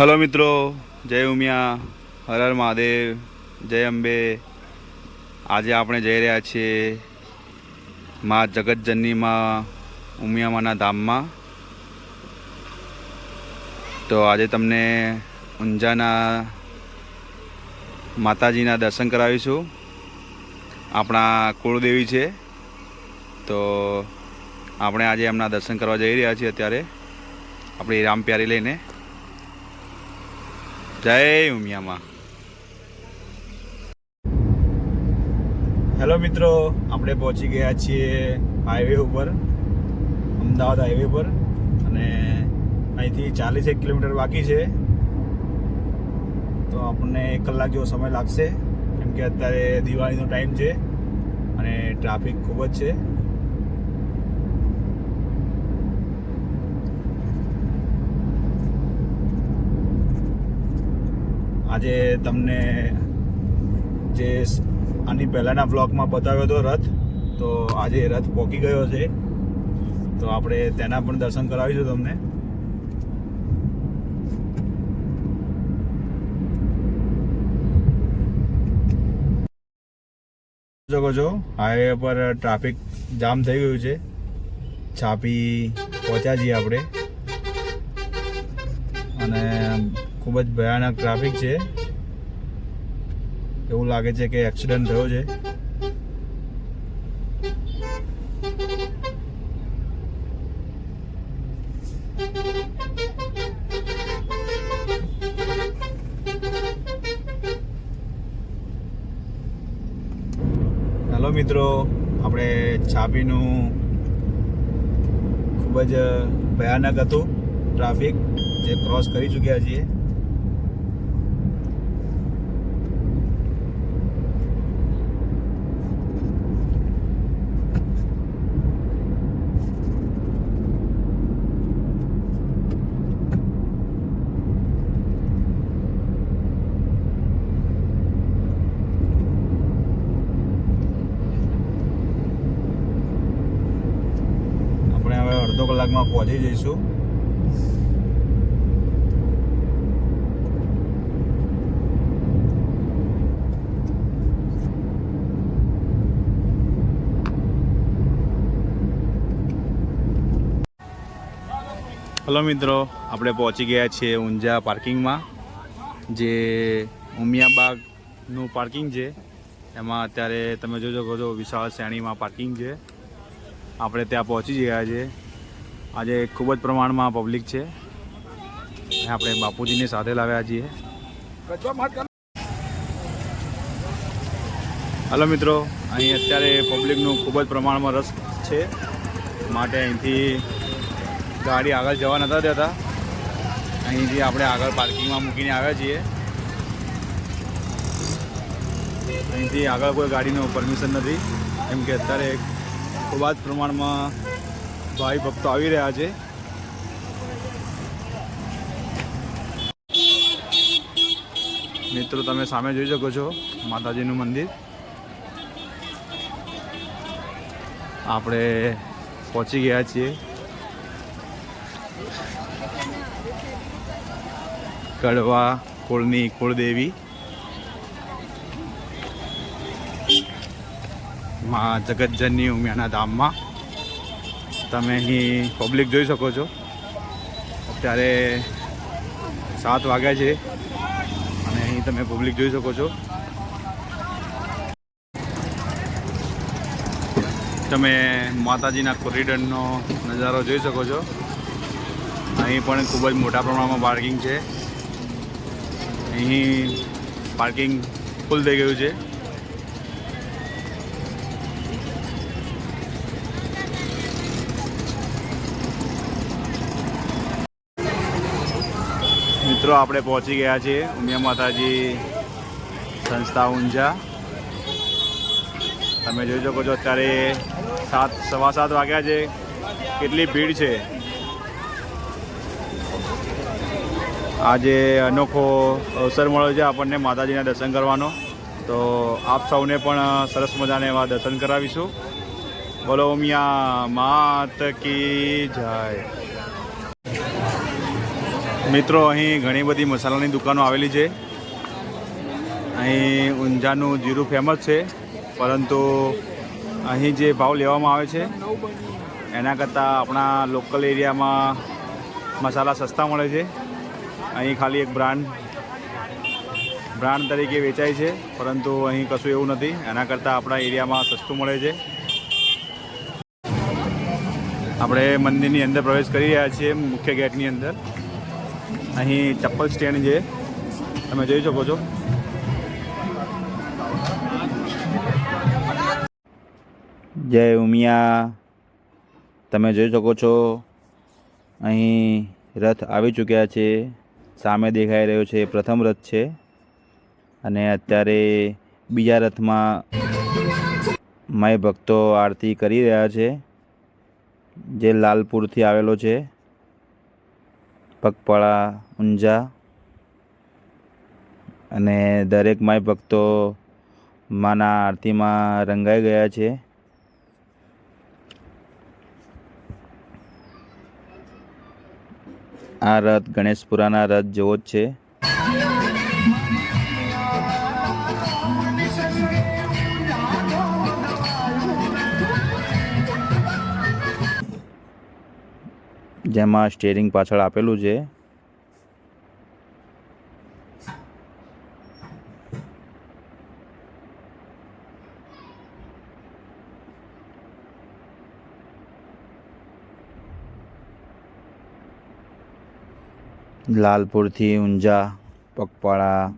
Hello મિત્રો, જય ઉમિયા, હર હર મહાદેવ, જય અંબે. આજે આપણે જઈ રહ્યા છીએ મા જગતજનનીમાં ઉમિયામાના ધામમાં. તો આજે તમને ઊંઝાના માતાજીના દર્શન કરાવીશું. આપણા કુળદેવી છે. તો આપણે આજે એમના દર્શન કરવા જઈ રહ્યા છીએ અત્યારે. આપણી રામ પ્યારી લઈને. જય ઉમિયામાં. હેલો મિત્રો, આપણે પહોંચી ગયા છીએ હાઈવે ઉપર, અમદાવાદ હાઈવે પર, અને અહીંથી ચાલીસ એક કિલોમીટર બાકી છે. તો આપણને એક કલાક જેવો સમય લાગશે, કેમ કે અત્યારે દિવાળીનો ટાઈમ છે, અને ટ્રાફિક ખૂબ જ છે. આજે તમને જે આની પહેલાંના બ્લોગમાં બતાવ્યો હતો રથ, તો આજે રથ પહોંચી ગયો છે. તો આપણે તેના પણ દર્શન કરાવીશું તમને. શકો છો હાઈવે પર ટ્રાફિક જામ થઈ ગયું છે. છાપી પહોંચ્યા છીએ આપણે. અને ખૂબ જ ભયાનક ટ્રાફિક છે. એવું લાગે છે કે એક્સિડન્ટ થયો છે. હેલો મિત્રો, આપણે છાપીનું ખૂબ જ ભયાનક હતું ટ્રાફિક જે ક્રોસ કરી ચૂક્યા છીએ આપણે હવે અડધો કલાકમાં પહોંચી જઈશું. હલો મિત્રો, આપણે પહોંચી ગયા છીએ ઊંઝા પાર્કિંગમાં, જે ઉમિયાબાગનું પાર્કિંગ છે. એમાં અત્યારે તમે જોજો શકો છો વિશાળ શ્રેણીમાં પાર્કિંગ છે. આપણે ત્યાં પહોંચી ગયા છે આજે ખૂબ જ પ્રમાણમાં પબ્લિક છે. આપણે બાપુજીને સાથે લાવ્યા છીએ. હલો મિત્રો, અહીં અત્યારે પબ્લિકનું ખૂબ જ પ્રમાણમાં રસ છે. માટે અહીંથી ગાડી આગળ જવા નતા દેતા. અહીંથી આપણે આગળ પાર્કિંગમાં મૂકીને આવ્યા છીએ. અહીંથી આગળ કોઈ ગાડીનું પરમિશન નથી. કેમ કે અત્યારે ખૂબ જ પ્રમાણમાં ભાઈ ભક્તો આવી રહ્યા છે. મિત્રો, તમે સામે જોઈ શકો છો માતાજીનું મંદિર. આપણે પહોંચી ગયા છીએ. કડવા કુળની કુળદેવી. માં જગતજનની ઉમિયાના ધામમાં. તમે અહીં પબ્લિક જોઈ શકો છો. અત્યારે સાત વાગ્યા છે અને અહીં તમે પબ્લિક જોઈ શકો છો. તમે માતાજીના કોરિડરનો નજારો જોઈ શકો છો. અહીં પણ ખૂબ જ મોટા પ્રમાણમાં પાર્કિંગ છે. અહીં પાર્કિંગ ફૂલ થઈ ગયું છે. મિત્રો, આપણે પહોંચી ગયા છીએ ઉમિયા માતાજી સંસ્થા ઊંઝા. તમે જોઈ શકો છો અત્યારે સાત, સવા સાત વાગ્યા છે. કેટલી ભીડ છે? આજે અનોખો અવસર મળ્યો છે આપણને માતાજીના દર્શન કરવાનો. તો આપ સૌને પણ સરસ મજાને એવા દર્શન કરાવીશું. બોલો ઉમિયા, માત કી જય. મિત્રો, અહીં ઘણી બધી મસાલાની દુકાનો આવેલી છે. અહીં ઊંઝાનું જીરું ફેમસ છે, પરંતુ અહીં જે ભાવ લેવામાં આવે છે, એના કરતાં આપણા લોકલ એરિયામાં મસાલા સસ્તા મળે છે. અહીં ખાલી એક બ્રાન્ડ બ્રાન્ડ તરીકે વેચાય છે, પરંતુ અહીં કશું એવું નથી. એના કરતાં આપણા એરિયામાં સસ્તું મળે છે. આપણે મંદિરની અંદર પ્રવેશ કરી રહ્યા છીએ, મુખ્ય ગેટની અંદર. અહીં ચપ્પલ સ્ટેન્ડ છે. તમે જોઈ શકો છો. જય ઉમિયા. તમે જોઈ શકો છો. અહીં રથ આવી ચૂક્યા છે. સામે દેખાઈ રહ્યો છે પ્રથમ રથ છે. અને અત્યારે બીજા રથમાં માય ભક્તો આરતી કરી રહ્યા છે. જે લાલપુરથી આવેલો છે. પગપાળા, ઊંઝા અને દરેક માય ભક્તો માના આરતીમાં રંગાઈ ગયા છે. આ રથ ગણેશપુરાના રથ જેવો જ છે. જેમાં સ્ટેરિંગ પાછળ આપેલું છે. લાલપુરથી ઊંઝા, પગપાળા,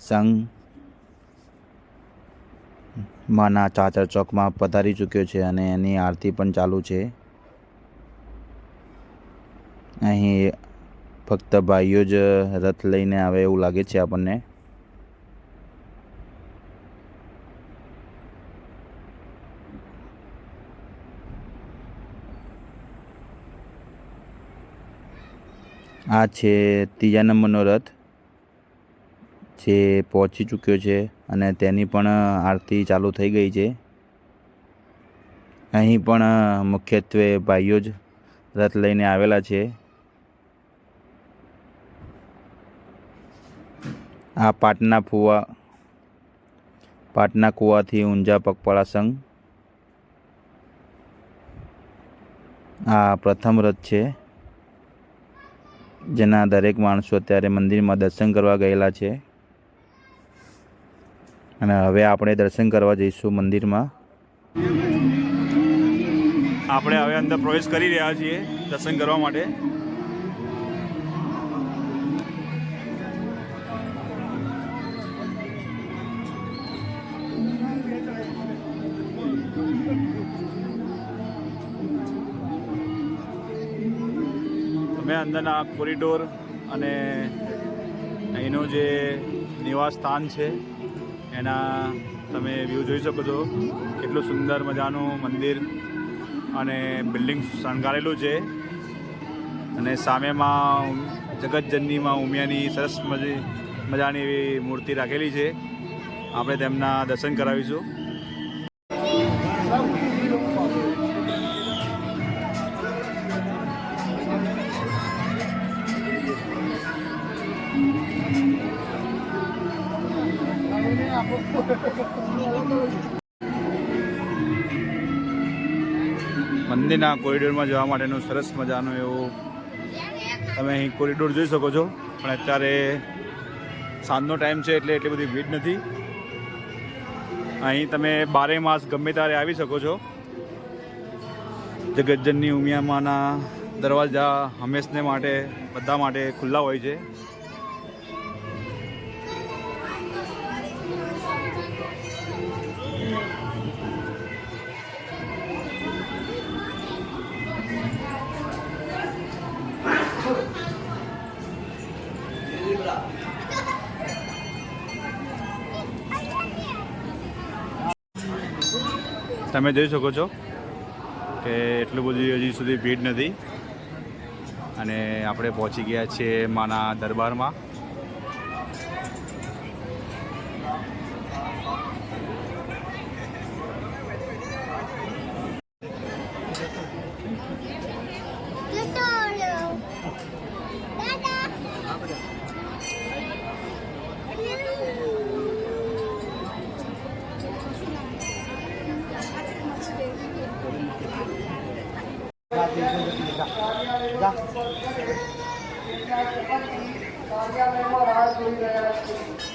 સંઘ, માના ચાચર ચોકમાં પધારી ચૂક્યો છે અને એની આરતી પણ ચાલુ છે. અહીં ફક્ત ભાઈઓ જ રથ લઈને આવે એવું લાગે છે આપણને. આ છે ત્રીજા નંબરનો રથ, જે પહોંચી ચૂક્યો છે અને તેની પણ આરતી ચાલુ થઈ ગઈ છે. અહીં પણ મુખ્યત્વે ભાઈઓ જ રથ લઈને આવેલા છે. આ પાટના ફુવા, પાટના કુવાથી ઊંઝા પગપાળા સંઘ. આ પ્રથમ રથ છે, જેના દરેક માણસો અત્યારે મંદિરમાં દર્શન કરવા ગયેલા છે. અને હવે આપણે દર્શન કરવા જઈશું મંદિરમાં. આપણે હવે અંદર પ્રવેશ કરી રહ્યા છીએ દર્શન કરવા માટે. તમે અંદરના કોરિડોર અને અહીંનું જે નિવાસ સ્થાન છે, એના તમે વ્યૂ જોઈ શકો છો. કેટલું સુંદર મજાનું મંદિર અને બિલ્ડિંગ શણગારેલું છે. અને સામેમાં જગતજનનીમાં ઉમિયાની સરસ મજી, મજાની એવી મૂર્તિ રાખેલી છે. આપણે તેમના દર્શન કરાવીશું. મંદિરના કોરિડોરમાં જવા માટેનું સરસ મજાનું એવું તમે અહીં કોરિડોર જોઈ શકો છો. પણ અત્યારે સાંજનો ટાઈમ છે એટલે એટલી બધી ભીડ નથી. અહીં તમે બારે માસ ગમે ત્યારે આવી શકો છો. જગતજનની ઉમિયામાના દરવાજા હંમેશને માટે, બધા માટે ખુલ્લા હોય છે. તમે જોઈ શકો છો કે એટલું બધું હજી સુધી ભીડ નથી. અને આપણે પહોંચી ગયા છીએ માના દરબારમાં. કાર્યાલયમાં રાહ જોઈ રહ્યા છીએ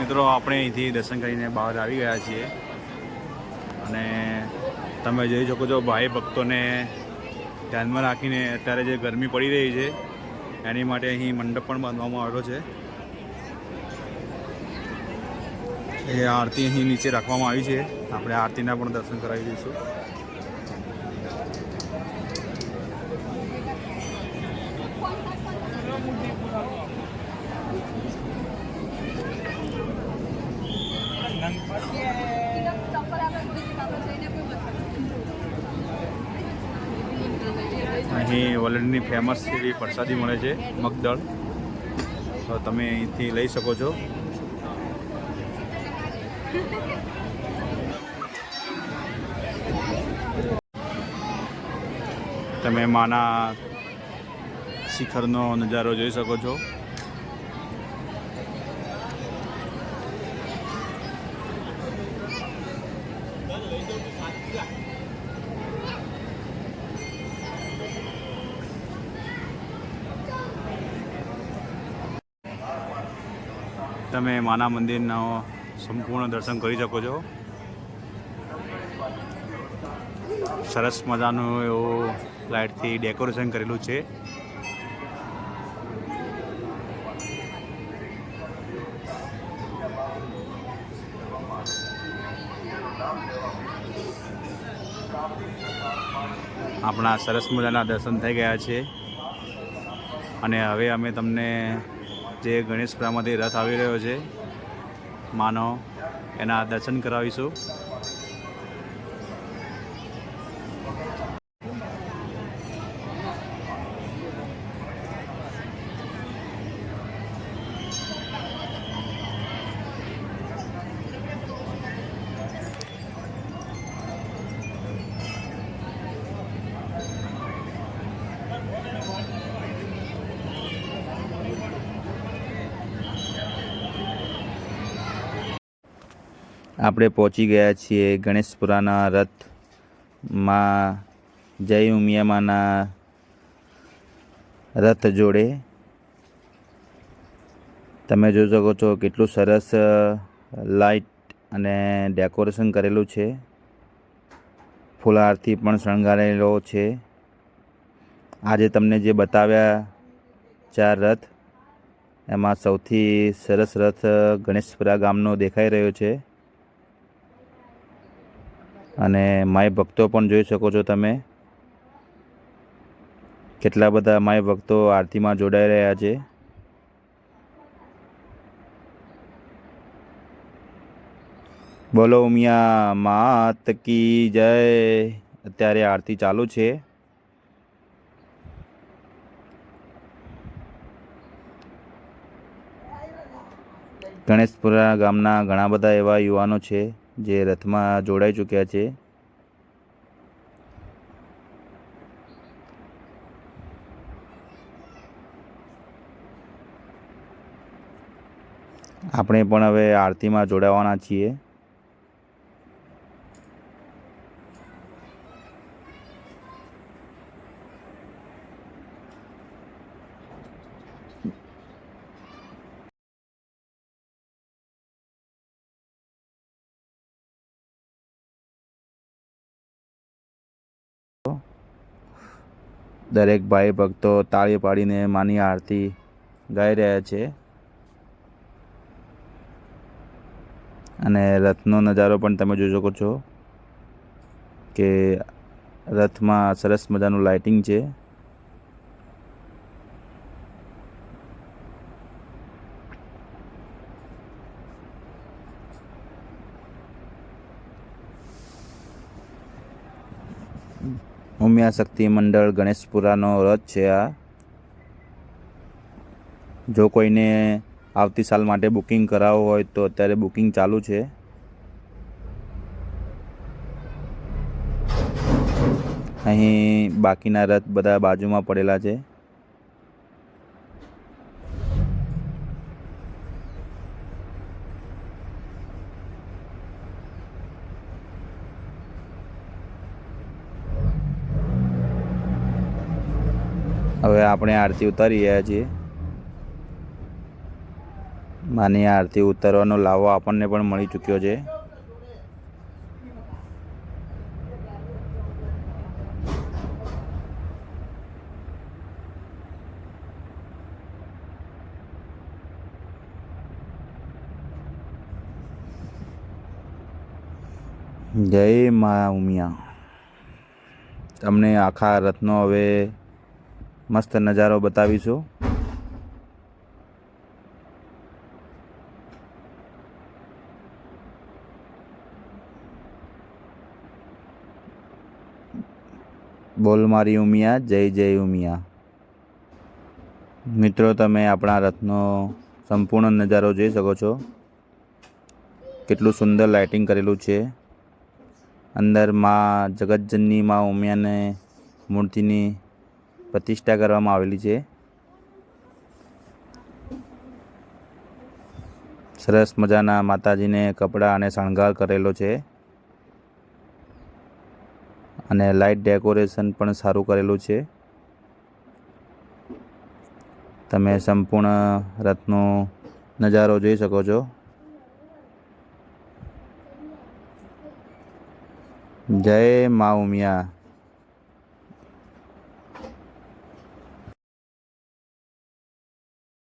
મિત્રો, આપણે અહીંથી દર્શન કરીને બહાર આવી ગયા છીએ. અને તમે જોઈ શકો છો, ભાઈ ભક્તોને ધ્યાનમાં રાખીને અત્યારે જે ગરમી પડી રહી છે, એની માટે અહીં મંડપ પણ બાંધવામાં આવ્યો છે. એ આરતી અહીં નીચે રાખવામાં આવી છે. આપણે આરતીના પણ દર્શન કરાવી દઈશું. અહીં વલણની ફેમસ એવી પ્રસાદી મળે છે, મગદળ. તો તમે અહીંથી લઈ શકો છો. તમે માના શિખરનો નજારો જોઈ શકો છો. તમે માના મંદિરનો સંપૂર્ણ દર્શન કરી શકો છો. સરસ મજાનું એવું લાઇટથી ડેકોરેશન કરેલું છે. આપણા સરસ મજાના દર્શન થઈ ગયા છે. અને હવે અમે તમને જે ગણેશપુરામાંથી રથ આવી રહ્યો છે, માનો, એના દર્શન કરાવીશું. આપણે પહોંચી ગયા છીએ ગણેશપુરાના રથમાં જય ઉમિયામાના રથ જોડે. તમે જોઈ શકો છો કેટલું સરસ લાઇટ અને ડેકોરેશન કરેલું છે. ફૂલહારથી પણ શણગારેલો છે. આજે તમને જે બતાવ્યા ચાર રથ, એમાં સૌથી સરસ રથ ગણેશપુરા ગામનો દેખાઈ રહ્યો છે. અને માય ભક્તો પણ જોઈ શકો છો તમે. કેટલા બધા માય ભક્તો આરતીમાં જોડાઈ રહ્યા છે. બોલો ઉમિયા, માત કી જય. અત્યારે આરતી ચાલુ છે. ગણેશપુરા ગામના ઘણા બધા એવા યુવાનો છે. જે રથમાં જોડાઈ ચૂક્યા છે. આપણે પણ હવે આરતીમાં જોડાવાના છીએ. દરેક ભાઈ ભક્તો તાળી પાડીને માની આરતી ગાઈ રહ્યા છે. અને રથનો નજારો પણ તમે જોઈ શકો છો કે રથમાં સરસ મજાનું લાઇટિંગ છે. ઉમિયા શક્તિ મંડળ ગણેશપુરાનો રથ છે આ. જો કોઈને આવતી સાલ માટે બુકિંગ કરાવવું હોય તો અત્યારે બુકિંગ ચાલુ છે. અહીં બાકીના રથ બધા બાજુમાં પડેલા છે. હવે આપણે આરતી ઉતારી રહ્યા છીએ માની આરતી ઉતારવાનો લાવો આપણને પણ મળી ચૂક્યો છે. જય મા ઉમિયા. તમને આખા રથનો હવે મસ્ત નજારો બતાવીશું. બોલ મારી ઉમિયા, જય જય ઉમિયા. મિત્રો, તમે આપણા રથનો સંપૂર્ણ નજારો જોઈ શકો છો. કેટલું સુંદર લાઇટિંગ કરેલું છે. અંદરમાં જગતજનની માં ઉમિયાને મૂર્તિની પ્રતિષ્ઠા કરવામાં આવેલી છે. સરસ મજાના માતાજીને કપડાં અને શણગાર કરેલો છે. અને લાઇટ ડેકોરેશન પણ સારું કરેલું છે. તમે સંપૂર્ણ રથનો નજારો જોઈ શકો છો. જય મા ઉમિયા.